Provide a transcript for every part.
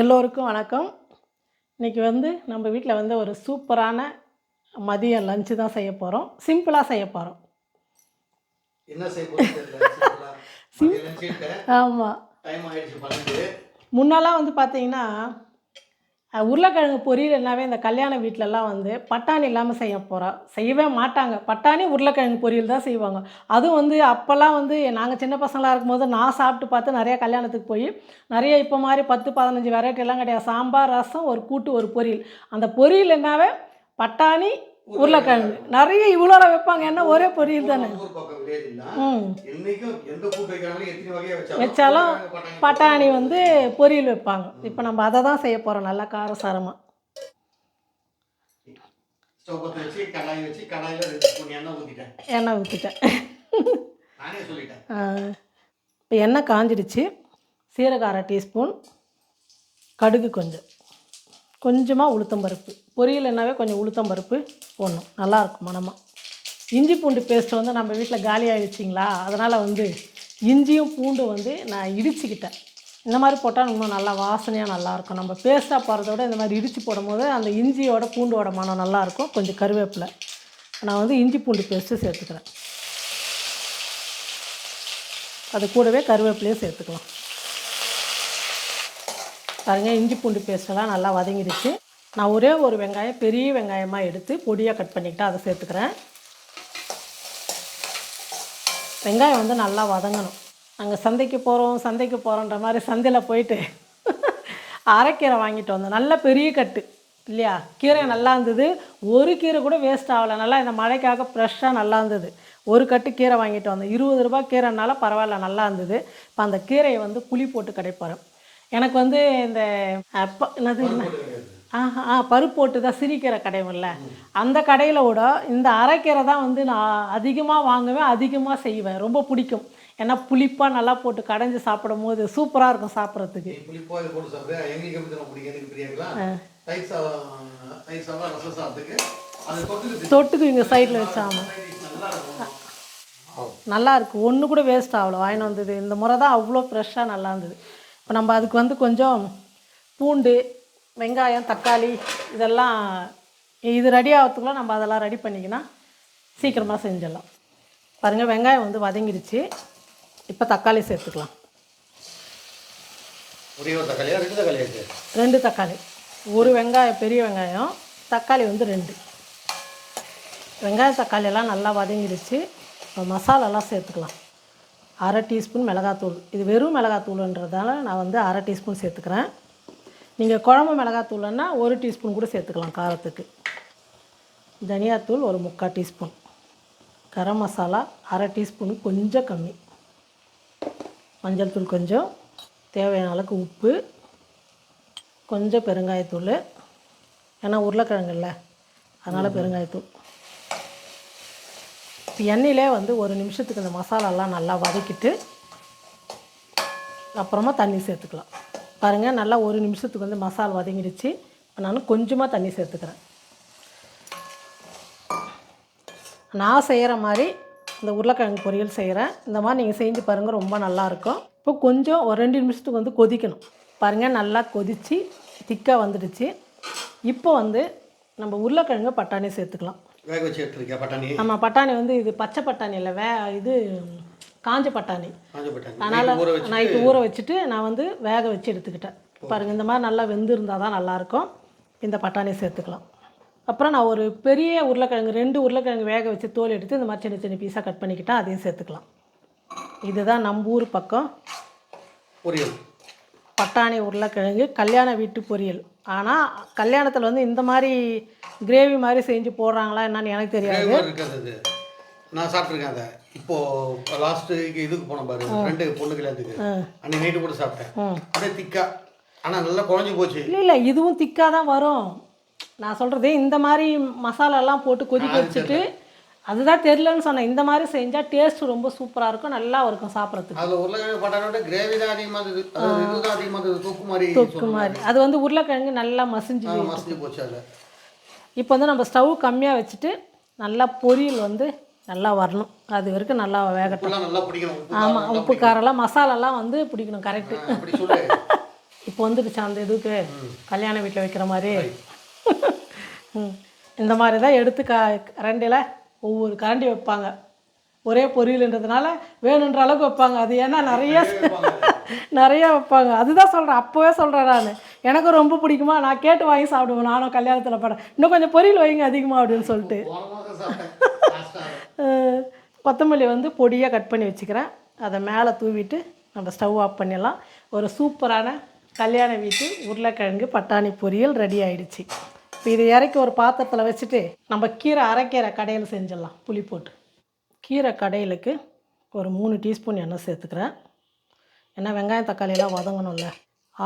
எல்லோருக்கும் வணக்கம். இன்றைக்கி வந்து நம்ம வீட்டில் வந்து ஒரு சூப்பரான மதிய லஞ்சு தான் செய்ய போகிறோம் சிம்பிளாக செய்ய போகிறோம். மதியம். ஆமாம் முன்னெல்லாம் வந்து பார்த்தீங்கன்னா உருளைக்கிழங்கு பொரியல் இந்த கல்யாண வீட்டிலலாம் வந்து பட்டாணி இல்லாமல் செய்ய போகிறோம் செய்யவே மாட்டாங்க. பட்டாணி உருளைக்கிழங்கு பொரியல் தான் செய்வாங்க. அதுவும் வந்து அப்போல்லாம் வந்து நாங்கள் சின்ன பசங்களாக இருக்கும்போது நான் சாப்பிட்டு பார்த்து நிறையா கல்யாணத்துக்கு போய் நிறைய இப்போ மாதிரி பத்து பதினஞ்சு வெரைட்டிலாம் கிடையாது. சாம்பார் ரசம் ஒரு கூட்டு ஒரு பொரியல். அந்த பொரியல் என்னாவே பட்டாணி உருளைக்கிழங்கு. நிறைய இவ்வளோ வைப்பாங்க. என்ன ஒரே பொரியல் தானே? ம். வச்சாலும் பட்டாணி வந்து பொரியல் வைப்பாங்க. இப்போ நம்ம அதை தான் செய்ய போகிறோம் நல்லா காரசாரமாக எண்ணெய் ஊற்றிட்டேன் இப்போ எண்ணெய் காஞ்சிடுச்சு. சீரகம் அரை டீஸ்பூன். கடுகு கொஞ்சம். கொஞ்சமாக உளுத்தம்பருப்பு பொரியல் என்னாவே கொஞ்சம் உளுத்தம் பருப்பு போடணும். நல்லாயிருக்கும் மணமாக இஞ்சி பூண்டு பேஸ்ட் வந்து நம்ம வீட்டில் காலி ஆகிடுச்சிங்களா அதனால் வந்து இஞ்சியும் பூண்டு வந்து நான் இடிச்சுக்கிட்டேன். இந்த மாதிரி போட்டால் இன்னும் நல்லா வாசனையாக நல்லாயிருக்கும் நம்ம பேஸ்ட்டாக போடுறத விட இந்த மாதிரி இடித்து போடும்போது அந்த இஞ்சியோட பூண்டோட மனம் நல்லாயிருக்கும் கொஞ்சம் கருவேப்பிலை. நான் வந்து இஞ்சி பூண்டு பேஸ்ட்டு சேர்த்துக்கிறேன். அது கூடவே கருவேப்பிலையும் சேர்த்துக்கலாம். பாருங்க இஞ்சி பூண்டு பேஸ்டெல்லாம் நல்லா வதங்கிடுச்சு. நான் ஒரே ஒரு வெங்காயம் பெரிய வெங்காயமாக எடுத்து பொடியாக கட் பண்ணிக்கிட்டு அதை சேர்த்துக்கிறேன். வெங்காயம் வந்து நல்லா வதங்கணும். நாங்கள் சந்தைக்கு போகிறோம் சந்தைக்கு போகிறோன்ற மாதிரி சந்தையில் போயிட்டு அரைக்கீரை வாங்கிட்டு வந்தோம். நல்ல பெரிய கட்டு இல்லையா? கீரை நல்லா இருந்தது. ஒரு கீரை கூட வேஸ்ட் ஆகலை. நல்லா இந்த மழைக்காக ஃப்ரெஷ்ஷாக நல்லா இருந்தது. ஒரு கட்டு கீரை வாங்கிட்டு வந்தோம். இருபது ரூபா கீரைனால பரவாயில்ல நல்லா இருந்தது. இப்போ அந்த கீரையை வந்து புளி போட்டு கிடைப்பாரு எனக்கு வந்து இந்த என்னது என்ன ஆஹா ஆ பருப்பு போட்டு தான் சிரிக்கிற கடைவில்ல அந்த கடையில் விட இந்த அரைக்கீரை தான் வந்து நான் அதிகமாக வாங்குவேன் அதிகமாக செய்வேன். ரொம்ப பிடிக்கும். ஏன்னா புளிப்பாக நல்லா போட்டு கடைஞ்சி சாப்பிடும் போது சூப்பராக இருக்கும் சாப்பிட்றதுக்கு. போட்டு எங்களுக்கு பிடிக்கும் எனக்கு பிரியாங்களா தொட்டுக்கு இங்கே சைடில் வச்சாமல் நல்லா இருக்குது ஒன்று கூட வேஸ்ட் ஆகல. வாங்கிட்டு வந்தது. இந்த முறை தான் அவ்வளோ ஃப்ரெஷ்ஷாக நல்லா இருந்தது. இப்போ நம்ம அதுக்கு வந்து கொஞ்சம் பூண்டு வெங்காயம் தக்காளி இதெல்லாம் இது ரெடி ஆகிறதுக்குள்ள நம்ம அதெல்லாம் ரெடி பண்ணிக்கினா சீக்கிரமாக செஞ்சிடலாம். பாருங்கள் வெங்காயம் வந்து வதங்கிடுச்சு இப்போ தக்காளி சேர்த்துக்கலாம். ரெண்டு தக்காளி. ஒரு வெங்காயம் பெரிய வெங்காயம் தக்காளி வந்து ரெண்டு. வெங்காயம் தக்காளி எல்லாம் நல்லா வதங்கிடுச்சு இப்போ மசாலாலாம் சேர்த்துக்கலாம். அரை டீஸ்பூன் மிளகாத்தூள். இது வெறும் மிளகாத்தூளுன்றதால நான் வந்து அரை டீஸ்பூன் சேர்த்துக்கிறேன். நீங்கள் குழம்பு மிளகாத்தூள்னா ஒரு டீஸ்பூன் கூட சேர்த்துக்கலாம் காரத்துக்கு. தனியாத்தூள் ஒரு முக்கால் டீஸ்பூன். கரம் மசாலா அரை டீஸ்பூன் கொஞ்சம் கம்மி. மஞ்சள் தூள் கொஞ்சம். தேவையான அளவுக்கு உப்பு. கொஞ்சம் பெருங்காயத்தூள். ஏன்னா உருளைக்கிழங்கு இல்லை அதனால் பெருங்காயத்தூள். எண்ணெயிலே வந்து ஒரு நிமிஷத்துக்கு இந்த மசாலாலாம் நல்லா வதக்கிட்டு அப்புறமா தண்ணி சேர்த்துக்கலாம். பாருங்கள் நல்லா ஒரு நிமிஷத்துக்கு வந்து மசாலா வதங்கிடுச்சு. நான் கொஞ்சமாக தண்ணி சேர்த்துக்கிறேன். நான் செய்கிற மாதிரி இந்த உருளைக்கிழங்கு பொரியல் செய்கிறேன். இந்த மாதிரி நீங்கள் செஞ்சு பாருங்கள் ரொம்ப நல்லாயிருக்கும். இப்போ கொஞ்சம் ஒரு ரெண்டு நிமிஷத்துக்கு வந்து கொதிக்கணும். பாருங்கள் நல்லா கொதித்து திக்காக வந்துடுச்சு. இப்போ வந்து நம்ம உருளைக்கிழங்கு பட்டாணி சேர்த்துக்கலாம். வேக வச்சு எடுத்துருக்கியா பட்டாணி? நம்ம பட்டாணி வந்து இது பச்சை பட்டாணி இல்லை வே இது காஞ்ச பட்டாணி. காஞ்ச பட்டாணி. அதனால் நைட்டு ஊற வச்சுட்டு நான் வந்து வேக வச்சு எடுத்துக்கிட்டேன். பாருங்கள் இந்த மாதிரி நல்லா வெந்து இருந்தால் தான் நல்லாயிருக்கும். இந்த பட்டாணி சேர்த்துக்கலாம். அப்புறம் நான் ஒரு பெரிய உருளைக்கிழங்கு ரெண்டு உருளைக்கிழங்கு வேக வச்சு தோல் எடுத்து இந்த மாதிரி சின்ன சின்ன பீஸாக கட் பண்ணிக்கிட்டா அதையும் சேர்த்துக்கலாம். இதுதான் நம்ம ஊர் பக்கம். பொரியல் பட்டாணி உருளைக்கிழங்கு கல்யாண வீட்டு பொரியல். ஆனால் கல்யாணத்தில் வந்து இந்த மாதிரி கிரேவி மாதிரி செஞ்சு போடுறாங்களா என்னன்னு எனக்கு தெரியாது. அது. நான் சாப்பிட்ருக்கேன் அதை. இப்போ லாஸ்ட்டு இதுக்கு போனேன் பாரு. ரெண்டு பொண்ணு கல்யாணத்துக்கு. அன்னைக்கு நைட்டு கூட சாப்பிட்டேன். அப்படியே திக்கா. ஆனால் நல்லா குழஞ்சி போச்சு. இல்லை இல்லை இதுவும் திக்காக தான் வரும். நான் சொல்கிறது இந்த மாதிரி மசாலாலாம் போட்டு கொதிக்க வச்சுட்டு அதுதான் தெரிலன்னு சொன்னேன். இந்த மாதிரி செஞ்சால் டேஸ்ட் ரொம்ப சூப்பராக இருக்கும் நல்லா இருக்கும் சாப்பிட்றதுக்கு. அதில் உருளைக்கிழங்கு பட்டாணோட கிரேவி தான் அதிகமாக இருந்தது. அதாவது இதுதான் அதிகமாக இருந்தது. தொக்கு மாதிரி தொக்கு மாதிரி. அது வந்து உருளைக்கிழங்கு நல்லா மசிஞ்சு மசிஞ்சு போச்சு அதில். இப்போ வந்து நம்ம ஸ்டவ் கம்மியாக வச்சுட்டு நல்லா பொரியல் வந்து நல்லா வரணும். அது வரைக்கும் நல்லா வேகட்டும். நல்லா பிடிக்கணும். ஆமாம் உப்பு காரெல்லாம் மசாலாலாம் வந்து பிடிக்கணும் கரெக்டு இப்போ வந்துடுச்சு அந்த இதுக்கு. கல்யாண வீட்டில் வைக்கிற மாதிரி. இந்த மாதிரி தான் எடுத்து க கரண்டியில் ஒவ்வொரு கரண்டி வைப்பாங்க. ஒரே பொரியல்ன்றதுனால வேணுன்ற அளவுக்கு வைப்பாங்க. அது ஏன்னா நிறைய நிறைய வைப்பாங்க. அதுதான் சொல்கிறேன் அப்போவே சொல்கிறேன் நான். எனக்கு ரொம்ப பிடிக்குமா? நான் கேட்டு வாங்கி சாப்பிடுவேன். நானும் கல்யாணத்தில் படம் இன்னும் கொஞ்சம் பொரியல் வைங்க அதிகமாக அப்படின்னு சொல்லிட்டு. கொத்தமல்லி வந்து பொடியாக கட் பண்ணி வச்சுக்கிறேன். அதை மேலே தூவிட்டு நம்ம ஸ்டவ் ஆஃப் பண்ணிடலாம். ஒரு சூப்பரான கல்யாண வீட்டு உருளைக்கிழங்கு பட்டாணி பொரியல் ரெடி ஆயிடுச்சு. இப்போ இதை இறக்கி ஒரு பாத்திரத்தில் வச்சுட்டு நம்ம கீரை அரைக்கீரை கடையில் செஞ்சிடலாம். புளி போட்டு. கீரை கடையிலுக்கு ஒரு மூணு டீஸ்பூன் எண்ணெய் சேர்த்துக்கிறேன். ஏன்னா வெங்காயம் தக்காளியெல்லாம் வதங்கணும்ல.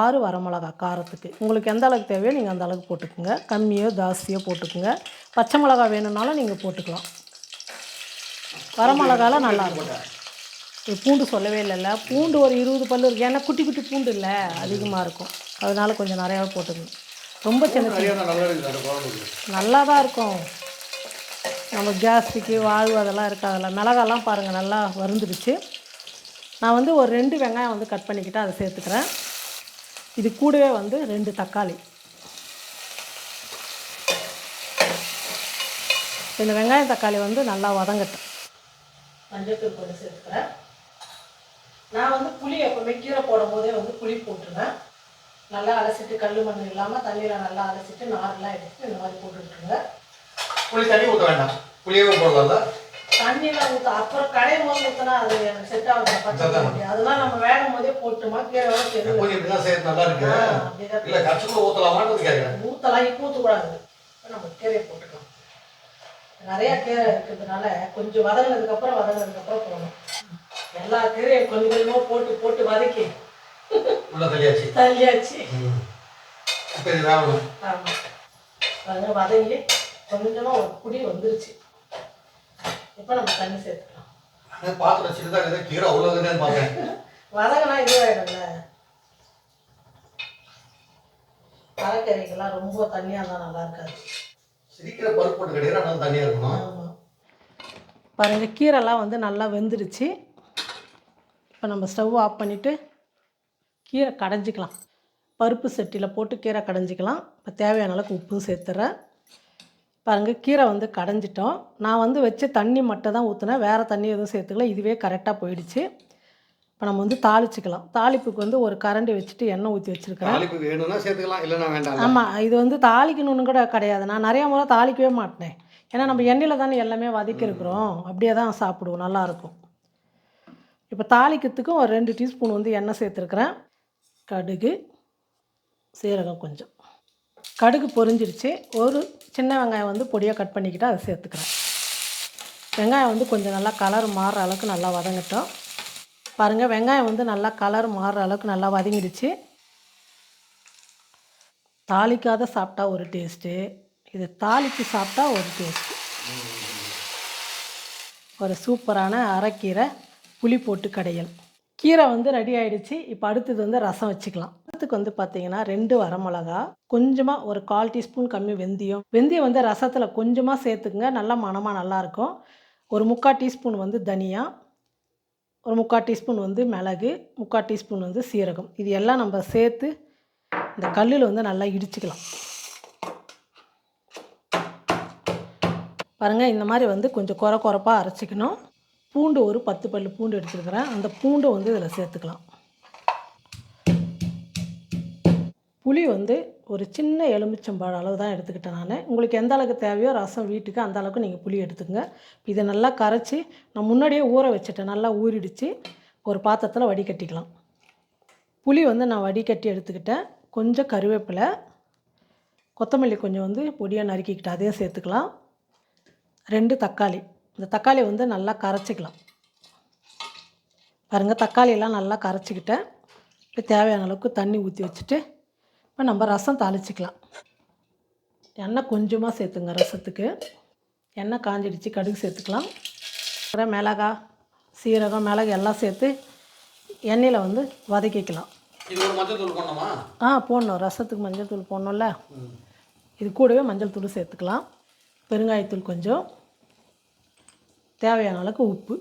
ஆறு வரமிளகா காரத்துக்கு. உங்களுக்கு எந்த அளவுக்கு தேவையோ நீங்கள் அந்த அளவுக்கு போட்டுக்குங்க. கம்மியோ ஜாஸ்தியோ போட்டுக்குங்க. பச்சை மிளகா வேணும்னாலும் நீங்கள் போட்டுக்கலாம். வரமிளகாலாம் நல்லா இருக்கும். இது பூண்டு சொல்லவே இல்லைல்ல. பூண்டு ஒரு இருபது பல்லு இருக்குது ஏன்னா குட்டி குட்டி பூண்டு இல்லை அதிகமாக இருக்கும். அதனால் கொஞ்சம் நிறையாவே போட்டுக்கணும். ரொம்ப சின்ன நல்லா இருக்குது தான் இருக்கும். நம்ம கேஸ்ட்ரிக்கு வாழ்வு அதெல்லாம் இருக்காதுல்ல. மிளகாலாம் பாருங்கள் நல்லா வருந்துடுச்சு நான் வந்து ஒரு ரெண்டு வெங்காயம் வந்து கட் பண்ணிக்கிட்டு அதை சேர்த்துக்கிறேன். இது கூடவே வந்து ரெண்டு தக்காளி. இந்த வெங்காயம் தக்காளி வந்து நல்லா வதங்கட்டும். மஞ்சத்தூள் கொஞ்சம் சேர்த்துக்கிறேன். நான் வந்து புளி எப்போவுமே கீரை போடும் போதே வந்து புளி போட்டுருவேன். நல்லா அலசிட்டு கல் மண் இல்லாமல் தண்ணியில் நல்லா அலசிட்டு நாரெல்லாம் எடுத்து இந்த மாதிரி போட்டுட்டுருங்க புளி தண்ணி ஊற்ற வேண்டாம். புளியவே போடலாம்ல தண்ணியில் ஊற்ற அப்புறம் கடையும் போது ஊற்றினா அது எனக்கு செட் ஆகுது. பச்சை தண்ணி. அதெல்லாம் நம்ம வேகும் போதே போட்டுமா கீரையோட தெரியும் கொஞ்சம் இப்படி தான் செய்யறது நல்லா இருக்கு. இல்லை கட்சிக்குள்ள ஊற்றலாமான்னு கேட்குறேன் ஊற்றலாம் இப்போ ஊற்றக்கூடாது நம்ம கீரையை போட்டுக்கலாம். நிறையா கீரை இருக்கிறதுனால கொஞ்சம் வதங்கினதுக்கப்புறம் வதங்கினதுக்கப்புறம் போடணும். எல்லா கீரையும் கொஞ்சம் கொஞ்சமாக போட்டு போட்டு வதக்கி உள்ள தள்ளியாச்சு. தள்ளியாச்சு. இப்போ இது ஆமாம் பாருங்க வதங்கி கொஞ்சமாக ஒரு குடி வந்துருச்சு. இப்போ நம்ம தண்ணி சேர்த்துக்கலாம். நான் பாத்திரம் சின்னதாக இருக்குது கீரை அவ்வளோ இருக்குதுன்னு பார்த்தேன். வதங்கினா இதுவாகிடும்ல மரக்கறிக்கெல்லாம் ரொம்ப தண்ணியாக இருந்தால் நல்லா இருக்காது. சிரிக்கிற பருப்பு போட்டு கிடையாது நல்லா தண்ணியாக இருக்கணும் பாருங்கள் கீரைலாம் வந்து நல்லா வெந்துடுச்சு இப்போ நம்ம ஸ்டவ் ஆஃப் பண்ணிவிட்டு கீரை கடைஞ்சிக்கலாம். பருப்பு சட்டியில் போட்டு கீரை கடைஞ்சிக்கலாம். இப்போ தேவையான அளவுக்கு உப்பும் சேர்த்துறேன். பாருங்கள் கீரை வந்து கடைஞ்சிட்டோம். நான் வந்து வச்ச தண்ணி மட்டும் தான் ஊற்றினேன் வேறு தண்ணி எதுவும் சேர்த்துக்கல. இதுவே கரெக்டாக போயிடுச்சு. இப்போ நம்ம வந்து தாளிச்சிக்கலாம். தாளிப்புக்கு வந்து ஒரு கரண்டி வச்சுட்டு எண்ணெய் ஊற்றி வச்சுருக்கேன் ஆமாம் இது வந்து தாளிக்கணும்னு கூட கிடையாது. நான் நிறைய முறை தாளிக்கவே மாட்டேன். ஏன்னா நம்ம எண்ணெயில் தானே எல்லாமே வதக்கியிருக்கிறோம் அப்படியே தான் சாப்பிடுவோம். நல்லாயிருக்கும் இப்போ தாளிக்கிறதுக்கும் ஒரு ரெண்டு டீஸ்பூன் வந்து எண்ணெய் சேர்த்துருக்குறேன். கடுகு சீரகம் கொஞ்சம். கடுகு பொரிஞ்சிருச்சு. ஒரு சின்ன வெங்காயம் வந்து பொடியாக கட் பண்ணிக்கிட்டு அதை சேர்த்துக்கிறேன். வெங்காயம் வந்து கொஞ்சம் நல்லா கலர் மாறுற அளவுக்கு நல்லா வதங்கட்டும். பாருங்கள் வெங்காயம் வந்து நல்லா கலர் மாறுற அளவுக்கு நல்லா வதங்கிடுச்சு. தாளிக்காத சாப்பிட்டா ஒரு டேஸ்ட்டு இது தாளித்து சாப்பிட்டா ஒரு டேஸ்ட்டு ஒரு சூப்பரான அரைக்கீரை புளி போட்டு கடையல். கீரை வந்து ரெடி ஆயிடுச்சு. இப்போ அடுத்தது வந்து ரசம் வச்சுக்கலாம். ரசத்துக்கு வந்து பார்த்தீங்கன்னா ரெண்டு வரமிளகா கொஞ்சமாக ஒரு கால் டீஸ்பூன் கம்மி வெந்தயம். வெந்தயம் வந்து ரசத்தில் கொஞ்சமாக சேர்த்துக்குங்க. நல்லா மணமாக நல்லாயிருக்கும் ஒரு முக்கால் டீஸ்பூன் வந்து தனியா ஒரு முக்கால் டீஸ்பூன் வந்து மிளகு முக்கால் டீஸ்பூன் வந்து சீரகம். இது எல்லாம் நம்ம சேர்த்து இந்த கல்லில் வந்து நல்லா இடிச்சுக்கலாம். பாருங்கள் இந்த மாதிரி வந்து கொஞ்சம் குறை குறைப்பாக அரைச்சிக்கணும். பூண்டு ஒரு பத்து பல்லு பூண்டு எடுத்துருக்கிறேன். அந்த பூண்டை வந்து இதில் சேர்த்துக்கலாம். புளி வந்து ஒரு சின்ன எலுமிச்சம்பழம் அளவு தான் எடுத்துக்கிட்டேன் நான். உங்களுக்கு எந்த அளவுக்கு தேவையோ ரசம் வீட்டுக்கு அந்த அளவுக்கு நீங்கள் புளி எடுத்துக்கங்க. இதை நல்லா கரைச்சி நான் முன்னாடியே ஊற வச்சுட்டேன். நல்லா ஊறிடுச்சு. ஒரு பாத்திரத்தில் வடிகட்டிக்கலாம். புளி வந்து நான் வடிகட்டி எடுத்துக்கிட்டேன். கொஞ்சம் கருவேப்பிலை கொத்தமல்லி கொஞ்சம் வந்து பொடியாக நறுக்கிக்கிட்டு அதையும் சேர்த்துக்கலாம். ரெண்டு தக்காளி. இந்த தக்காளி வந்து நல்லா கரைச்சிக்கலாம். பாருங்கள் தக்காளியெல்லாம் நல்லா கரைச்சிக்கிட்டேன். இப்போ தேவையான அளவுக்கு தண்ணி ஊற்றி வச்சுட்டு இப்போ நம்ம ரசம் தாளிச்சிக்கலாம். எண்ணெய் கொஞ்சமாக சேர்த்துங்க ரசத்துக்கு. எண்ணெய் காஞ்சிடுச்சு கடுகு சேர்த்துக்கலாம். அப்புறம் மிளகா சீரகம் மிளகு எல்லாம் சேர்த்து எண்ணெயில் வந்து வதக்கிக்கலாம் ஆ போடணும். ரசத்துக்கு மஞ்சள் தூள் போடணும்ல. இது கூடவே மஞ்சள் தூள் சேர்த்துக்கலாம். பெருங்காயத்தூள் கொஞ்சம். தேவையான அளவுக்கு உப்பு.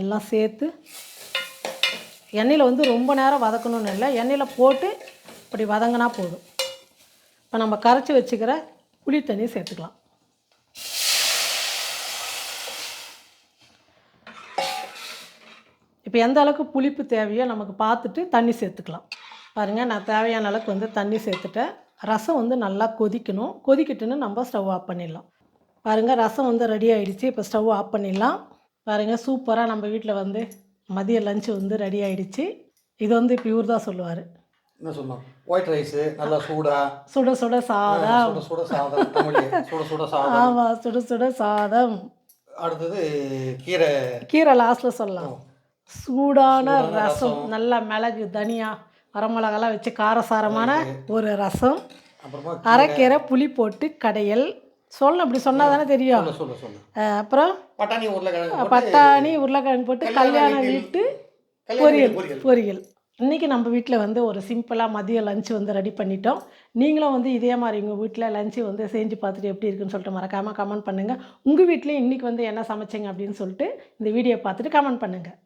எல்லாம் சேர்த்து எண்ணெயில் வந்து ரொம்ப நேரம் வதக்கணும்னு இல்லை. எண்ணெயில் போட்டு இப்படி வதங்கினா போதும். இப்போ நம்ம கரைச்சி வச்சுக்கிற புளி தண்ணி சேர்த்துக்கலாம். இப்போ எந்த அளவுக்கு புளிப்பு தேவையோ நமக்கு பார்த்துட்டு தண்ணி சேர்த்துக்கலாம். பாருங்கள் நான் தேவையான அளவுக்கு வந்து தண்ணி சேர்த்துட்டேன். ரசம் வந்து நல்லா கொதிக்கணும். கொதிக்கிட்டுன்னு நம்ம ஸ்டவ் ஆஃப் பண்ணிடலாம். பாருங்கள் ரசம் வந்து ரெடி ஆயிடுச்சு. இப்போ ஸ்டவ் ஆஃப் பண்ணிடலாம். பாருங்கள் சூப்பராக நம்ம வீட்டில் வந்து மதிய லஞ்சு வந்து ரெடி ஆயிடுச்சு. இது வந்து இப்போ இவர் தான் சொல்லுவார். என்ன சொன்னோம் ஒயிட் ரைஸு நல்லா சூடா? சுட சுட சாதம். சுட சுட சாதம் தமிழ் சுட சுட சாதம். ஆமாம் சுட சுட சாதம். அடுத்தது கீரை. கீரை லாஸ்ட்டில் சொல்லலாம். சூடான ரசம். நல்ல மிளகு தனியா வரமிளகாலாம் வச்சு காரசாரமான ஒரு ரசம். அரைக்கீரை புளி போட்டு கடையல். சொல்லணும் அப்படி சொன்னால் தானே தெரியும். அப்புறம்? பட்டாணி உருளைக்கிழங்கு போட்டு பட்டாணி உருளைக்கிழங்கு போட்டு கல்யாண வீட்டு கல்யாண பொரியல் வீட்டு பொரியல். பொரியல். இன்றைக்கி நம்ம வீட்டில் வந்து ஒரு சிம்பிளாக மதிய லஞ்சு வந்து ரெடி பண்ணிட்டோம். நீங்களும் வந்து இதே மாதிரி உங்கள் வீட்டில் லஞ்சு வந்து செஞ்சு பார்த்துட்டு எப்படி இருக்குன்னு சொல்லிட்டு மறக்காமல் கமெண்ட் பண்ணுங்கள் உங்கள் வீட்லேயும் இன்றைக்கி வந்து என்ன சமைச்சிங்க அப்படின்னு சொல்லிட்டு இந்த வீடியோ பார்த்துட்டு கமெண்ட் பண்ணுங்கள்